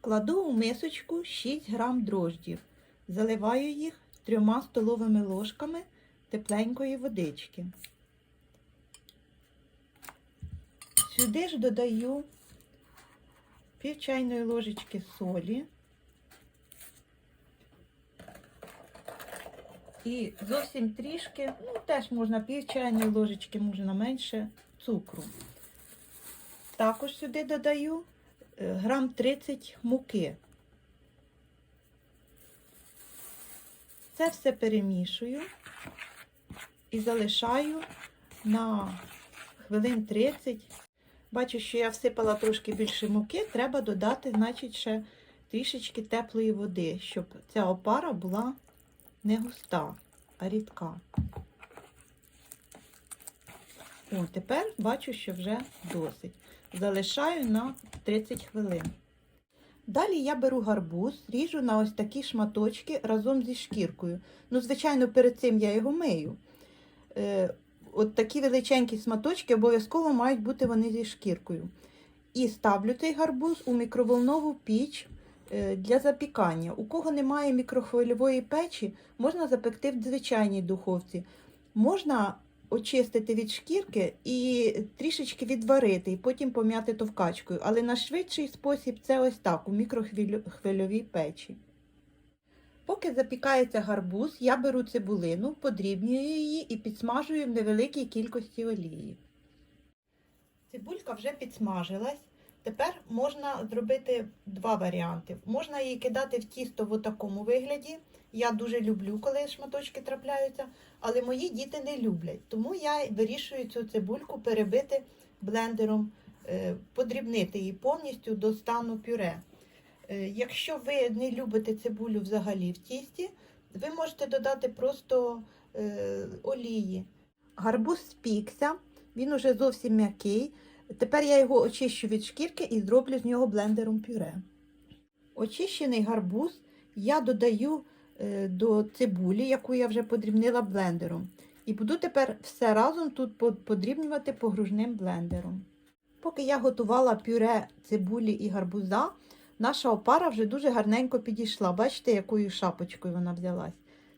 Кладу у мисочку 6 грам дрожджів. Заливаю їх трьома столовими ложками тепленької водички. Сюди ж додаю пів чайної ложечки солі і зовсім трішки, ну теж можна пів чайної ложечки, можна менше, цукру. Також сюди додаю грам 30 муки. Це все перемішую і залишаю на хвилин 30. Бачу, що я всипала трошки більше муки, треба додати, значить, ще трішечки теплої води, щоб ця опара була не густа, а рідка. О, тепер бачу, що вже досить. Залишаю на 30 хвилин. Далі я беру гарбуз, ріжу на ось такі шматочки разом зі шкіркою. Ну, звичайно, перед цим я його мию. Е, от такі величенькі шматочки обов'язково мають бути вони зі шкіркою. І ставлю цей гарбуз у мікроволнову піч е, для запікання. У кого немає мікрохвильової печі, можна запекти в звичайній духовці. Можна очистити від шкірки і трішечки відварити, і потім пом'яти товкачкою. Але на швидший спосіб це ось так, у мікрохвильовій печі. Поки запікається гарбуз, я беру цибулину, подрібнюю її і підсмажую в невеликій кількості олії. Цибулька вже підсмажилась. Тепер можна зробити два варіанти. Можна її кидати в тісто в такому вигляді. Я дуже люблю, коли шматочки трапляються, але мої діти не люблять. Тому я вирішую цю цибульку перебити блендером, е, подрібнити її повністю до стану пюре. Е, Якщо ви не любите цибулю взагалі в тісті, ви можете додати просто е, олії. Гарбуз спікся, він уже зовсім м'який. Тепер я його очищу від шкірки і зроблю з нього блендером пюре. Очищений гарбуз я додаю е, до цибулі, яку я вже подрібнила блендером. І буду тепер все разом тут подрібнювати погружним блендером. Поки я готувала пюре цибулі і гарбуза, наша опара вже дуже гарненько підійшла. Бачите, якою шапочкою вона взялась.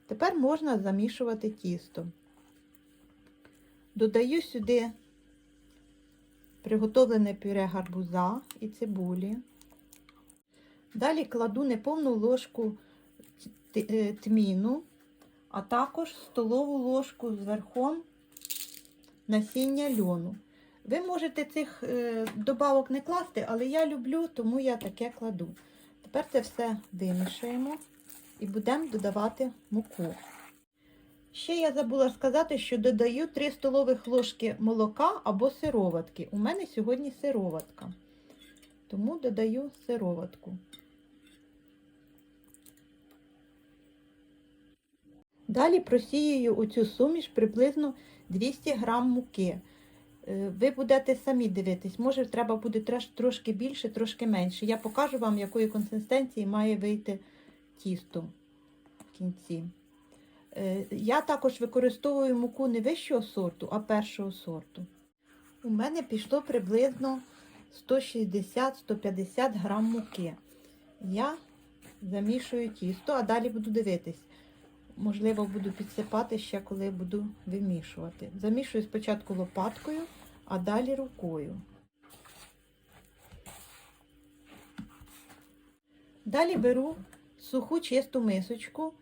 Тепер можна замішувати тісто. Додаю сюди приготовлене пюре гарбуза і цибулі. Далі кладу неповну ложку е, тміну, а також столову ложку з верхом насіння льону. Ви можете цих е, добавок не класти, але я люблю, тому я таке кладу. Тепер це все вимішуємо і будемо додавати муку. Ще я забула сказати, що додаю 3 столових ложки молока або сироватки. У мене сьогодні сироватка, тому додаю сироватку. Далі просіюю у цю суміш приблизно 200 г муки. Е, Ви будете самі дивитись, може треба буде трошки більше, трошки менше. Я покажу вам, якої консистенції має вийти тісто в кінці. Е, Я також використовую муку не вищого сорту, а першого сорту. У мене пішло приблизно 160-150 грам муки. Я замішую тісто, а далі буду дивитись. Можливо, буду підсипати ще, коли буду вимішувати. Замішую спочатку лопаткою, а далі рукою. Далі беру суху чисту мисочку,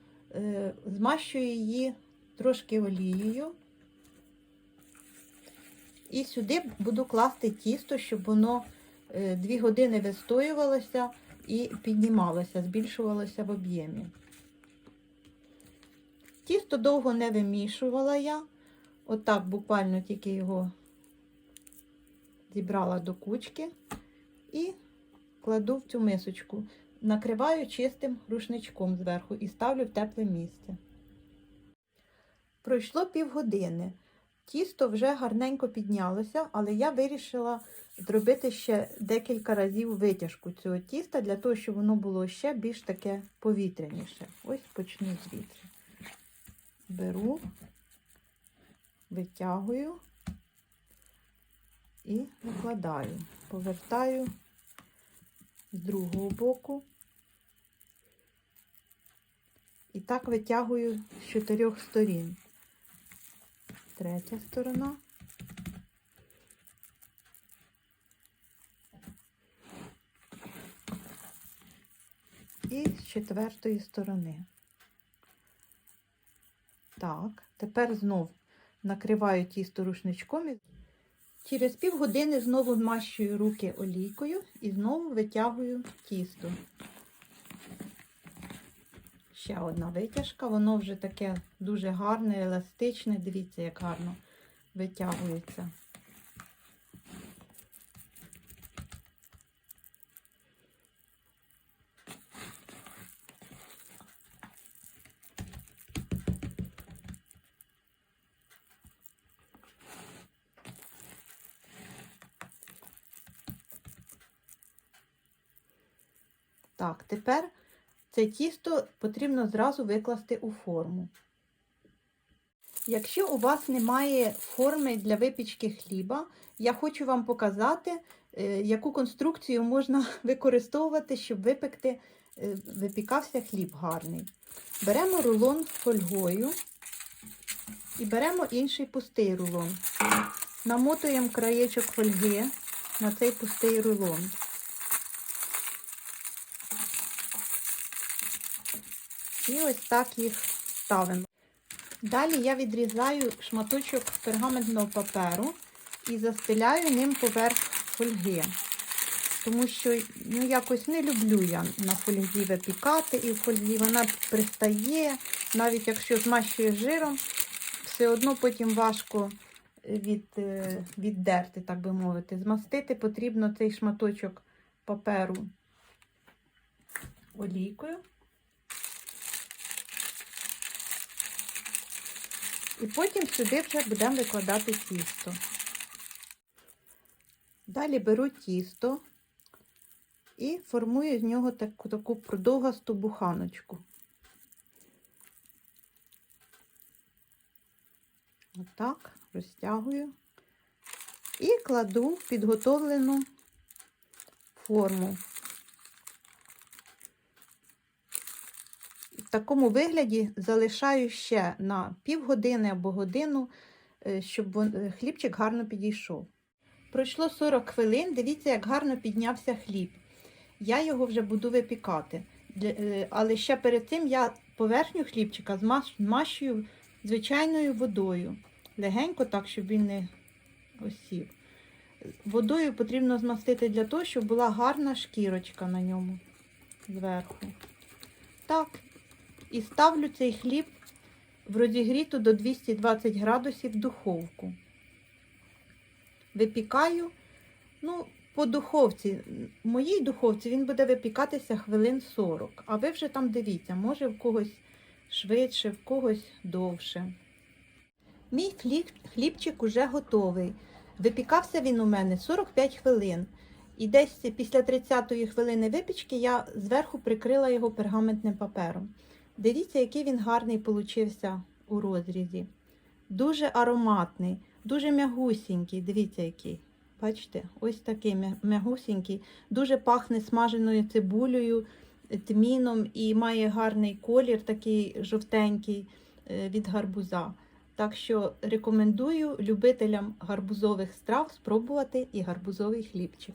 змащую її трошки олією. І сюди буду класти тісто, щоб воно 2 години вистоювалося і піднімалося, збільшувалося в об'ємі. Тісто довго не вимішувала я. Отак буквально тільки його зібрала до кучки і кладу в цю мисочку. Накриваю чистим рушничком зверху і ставлю в тепле місце. Пройшло півгодини. Тісто вже гарненько піднялося, але я вирішила зробити ще декілька разів витяжку цього тіста, для того, щоб воно було ще більш таке повітряніше. Ось почну звідси беру, витягую і викладаю, повертаю з другого боку. І так витягую з чотирьох сторін. Третя сторона. І з четвертої сторони. Так, тепер знов накриваю тісто рушничком. Через півгодини знову змащую руки олійкою і знову витягую тісто. Ще одна витяжка, воно вже таке дуже гарне, еластичне. Дивіться, як гарно витягується. Так, тепер це тісто потрібно зразу викласти у форму. Якщо у вас немає форми для випічки хліба, я хочу вам показати, е, яку конструкцію можна використовувати, щоб випекти, е, випікався хліб гарний. Беремо рулон з фольгою і беремо інший пустий рулон. Намотуємо краєчок фольги на цей пустий рулон. І ось так їх ставимо. Далі я відрізаю шматочок пергаментного паперу і застеляю ним поверх фольги. Тому що ну, якось не люблю я на фользі випікати, і в фользі вона пристає, навіть якщо змащує жиром, все одно потім важко від, е, віддерти, так би мовити. Змастити потрібно цей шматочок паперу олійкою. І потім сюди вже будемо викладати тісто. Далі беру тісто і формую з нього таку, таку продовгасту буханочку. Отак, розтягую і кладу в підготовлену форму. В такому вигляді залишаю ще на півгодини або годину, е, щоб е, хлібчик гарно підійшов. Пройшло 40 хвилин, дивіться, як гарно піднявся хліб. Я його вже буду випікати. Е, Але ще перед цим я поверхню хлібчика змащую звичайною водою. Легенько так, щоб він не осів. Водою потрібно змастити для того, щоб була гарна шкірочка на ньому зверху. Так, і ставлю цей хліб в розігріту до 220 градусів духовку. Випікаю, ну, по духовці. В моїй духовці він буде випікатися хвилин 40. А ви вже там дивіться, може в когось швидше, в когось довше. Мій хліб, хлібчик уже готовий. Випікався він у мене 45 хвилин. І десь після 30-ї хвилини випічки я зверху прикрила його пергаментним папером. Дивіться, який він гарний получився у розрізі. Дуже ароматний, дуже м'ягусінький. Дивіться, який. Бачите, ось такий м'ягусінький, дуже пахне смаженою цибулею, тміном і має гарний колір, такий жовтенький е, від гарбуза. Так що рекомендую любителям гарбузових страв спробувати і гарбузовий хлібчик.